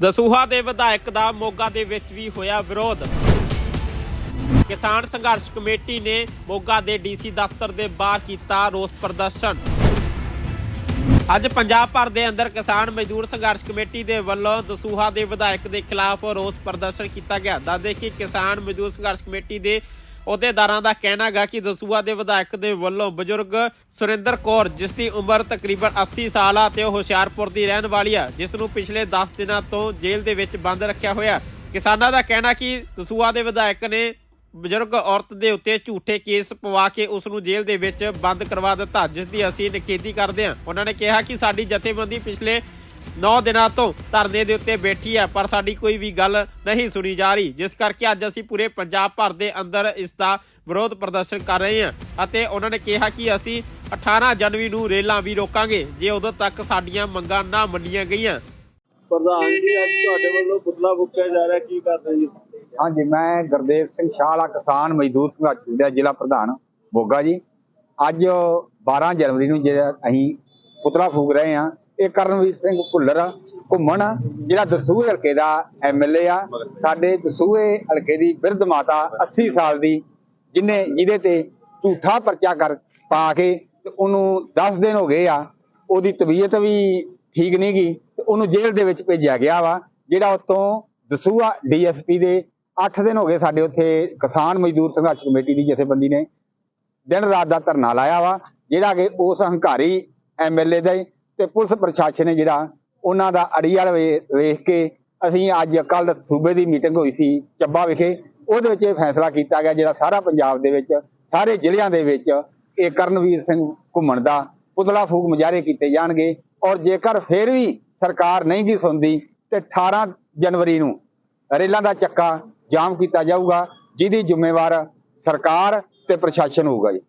ਦਸੂਹਾ ਦੇ ਵਿਧਾਇਕ ਦਾ ਮੋਗਾ ਦੇ ਵਿੱਚ ਵੀ ਹੋਇਆ ਵਿਰੋਧ। ਕਿਸਾਨ ਸੰਘਰਸ਼ ਕਮੇਟੀ ਨੇ ਮੋਗਾ ਦੇ ਡੀਸੀ ਦਫ਼ਤਰ ਦੇ ਬਾਹਰ ਕੀਤਾ ਰੋਸ ਪ੍ਰਦਰਸ਼ਨ। ਅੱਜ ਪੰਜਾਬ ਭਰ ਦੇ ਅੰਦਰ ਕਿਸਾਨ ਮਜ਼ਦੂਰ ਸੰਘਰਸ਼ ਕਮੇਟੀ ਦੇ ਵੱਲੋਂ ਦਸੂਹਾ ਦੇ ਵਿਧਾਇਕ ਦੇ ਖਿਲਾਫ ਰੋਸ ਪ੍ਰਦਰਸ਼ਨ ਕੀਤਾ ਗਿਆ। ਦੱਸਦੇ ਕਿ ਕਿਸਾਨ ਮਜ਼ਦੂਰ ਸੰਘਰਸ਼ ਕਮੇਟੀ ਦੇ ਅਹੁਦੇਦਾਰਾਂ ਦਾ ਕਹਿਣਾ ਹੈ ਕਿ ਦਸੂਹਾ ਦੇ ਵਿਧਾਇਕ ਦੇ ਵੱਲੋਂ ਬਜ਼ੁਰਗ ਸੁਰਿੰਦਰ ਕੌਰ, ਜਿਸ ਦੀ ਉਮਰ ਤਕਰੀਬਨ 80 ਸਾਲ ਆ ਤੇ ਉਹ ਹੁਸ਼ਿਆਰਪੁਰ ਦੀ ਰਹਿਣ ਵਾਲੀ ਆ, ਜਿਸ ਨੂੰ ਪਿਛਲੇ 10 ਦਿਨਾਂ ਤੋਂ ਜੇਲ੍ਹ ਦੇ ਵਿੱਚ ਬੰਦ ਰੱਖਿਆ ਹੋਇਆ। ਕਿਸਾਨਾਂ ਦਾ ਕਹਿਣਾ ਕਿ ਦਸੂਆ ਦੇ ਵਿਧਾਇਕ ਨੇ ਬਜ਼ੁਰਗ ਔਰਤ ਦੇ ਉੱਤੇ ਝੂਠੇ ਕੇਸ ਪਵਾ ਕੇ ਉਸ ਨੂੰ ਜੇਲ੍ਹ ਦੇ ਵਿੱਚ ਬੰਦ ਕਰਵਾ ਦਿੱਤਾ, ਜਿਸ ਦੀ ਅਸੀਂ ਨਿਖੇਧੀ ਕਰਦੇ ਹਾਂ। ਉਹਨਾਂ ਨੇ ਕਿਹਾ ਕਿ ਸਾਡੀ ਜਥੇਬੰਦੀ ਪਿਛਲੇ 9 ਦਿਨਾਂ ਤੋਂ ਧਰਨੇ ਦੇ ਉੱਤੇ ਬੈਠੀ ਹੈ ਪਰ ਸਾਡੀ ਕੋਈ ਵੀ ਗੱਲ ਨਹੀਂ ਸੁਣੀ ਜਾ ਰਹੀ ਜਿਸ ਕਰਕੇ ਅੱਜ ਅਸੀਂ ਪੂਰੇ ਪੰਜਾਬ ਭਰ ਦੇ ਅੰਦਰ ਇਸ ਦਾ ਵਿਰੋਧ ਪ੍ਰਦਰਸ਼ਨ ਕਰ ਰਹੇ ਹਾਂ। ਅਤੇ ਉਹਨਾਂ ਨੇ ਕਿਹਾ ਕਿ ਅਸੀਂ 18 ਜਨਵਰੀ ਨੂੰ ਰੇਲਾਂ ਵੀ ਰੋਕਾਂਗੇ ਜੇ ਉਦੋਂ ਤੱਕ ਸਾਡੀਆਂ ਮੰਗਾਂ ਨਾ ਮੰਨੀਆਂ ਗਈਆਂ। ਪ੍ਰਧਾਨ ਜੀ ਅੱਜ ਤੁਹਾਡੇ ਵੱਲੋਂ ਪੁਤਲਾ ਫੂਕਿਆ ਜਾ ਰਿਹਾ ਕੀ ਕਰਦੇ ਜੀ? ਹਾਂਜੀ ਮੈਂ ਗੁਰਦੇਵ ਸਿੰਘ ਸ਼ਾਹਲਾ ਕਿਸਾਨ ਮਜ਼ਦੂਰ ਸੰਘਰਸ਼ ਦਾ ਜ਼ਿਲ੍ਹਾ ਪ੍ਰਧਾਨ ਮੋਗਾ ਜੀ। ਅੱਜ 12 ਜਨਵਰੀ ਨੂੰ ਜਿਹੜਾ ਅਸੀਂ ਪੁਤਲਾ ਫੂਕ ਰਹੇ ਹਾਂ ਇਹ ਕਰਨਵੀਰ ਸਿੰਘ ਭੁੱਲਰ ਘੁੰਮਣ ਜਿਹੜਾ ਦਸੂਹੇ ਹਲਕੇ ਦਾ ਐਮਐਲਏ ਆ। ਸਾਡੇ ਦਸੂਹੇ ਹਲਕੇ ਦੀ ਬਿਰਧ ਮਾਤਾ 80 ਸਾਲ ਦੀ, ਜਿਨੇ ਜਿਹਦੇ ਤੇ ਝੂਠਾ ਪਰਚਾ ਕਰ ਪਾ ਕੇ ਤੇ ਉਹਨੂੰ 10 ਦਿਨ ਹੋ ਗਏ ਆ, ਉਹਦੀ ਤਬੀਅਤ ਵੀ ਠੀਕ ਨਹੀਂ ਗਈ ਤੇ ਉਹਨੂੰ ਜੇਲ੍ਹ ਦੇ ਵਿੱਚ ਭੇਜਿਆ ਗਿਆ ਵਾ, ਜਿਹੜਾ ਉਤੋਂ ਦਸੂਹਾ ਡੀਐਸਪੀ ਦੇ 8 ਦਿਨ ਹੋ ਗਏ ਸਾਡੇ ਉੱਥੇ ਕਿਸਾਨ ਮਜ਼ਦੂਰ ਸੰਘਰਸ਼ ਕਮੇਟੀ ਦੀ ਜਥੇਬੰਦੀ ਨੇ, ਦਿਨ ਰਾਤ ਦਾ ਧਰਨਾ ਲਾਇਆ ਵਾ, ਜਿਹੜਾ ਕਿ ਉਸ ਹੰਕਾਰੀ ਐਮਐਲਏ ਦਾ ਤੇ ਪੁਲਿਸ ਪ੍ਰਸ਼ਾਸਨ ਨੇ ਜਿਹੜਾ ਉਹਨਾਂ ਦਾ ਅੜੀਅਲ ਵੇ- ਵੇਖ ਕੇ ਅਸੀਂ ਅੱਜ ਕੱਲ ਸੂਬੇ ਦੀ ਮੀਟਿੰਗ ਹੋਈ ਸੀ ਚੱਬਾ ਵਿਖੇ, ਉਹਦੇ ਵਿੱਚ ਇਹ ਫੈਸਲਾ ਕੀਤਾ ਗਿਆ ਜਿਹੜਾ ਸਾਰਾ ਪੰਜਾਬ ਦੇ ਵਿੱਚ, ਸਾਰੇ ਜ਼ਿਲ੍ਹਿਆਂ ਦੇ ਵਿੱਚ ਇਹ ਕਰਨਵੀਰ ਸਿੰਘ ਘੁੰਮਣ ਦਾ ਪੁਤਲਾ ਫੂਕ ਮੁਜ਼ਾਹਰੇ ਕੀਤੇ ਜਾਣਗੇ ਔਰ ਜੇਕਰ ਫਿਰ ਵੀ ਸਰਕਾਰ ਨਹੀਂ ਗੀ ਸੁਣਦੀ ਤੇ 18 ਜਨਵਰੀ ਨੂੰ ਰੇਲਾਂ ਦਾ ਚੱਕਾ ਜਾਮ ਕੀਤਾ ਜਾਊਗਾ, ਜਿਹਦੀ ਜ਼ਿੰਮੇਵਾਰ ਸਰਕਾਰ ਤੇ ਪ੍ਰਸ਼ਾਸਨ ਹੋਊਗਾ ਜੀ।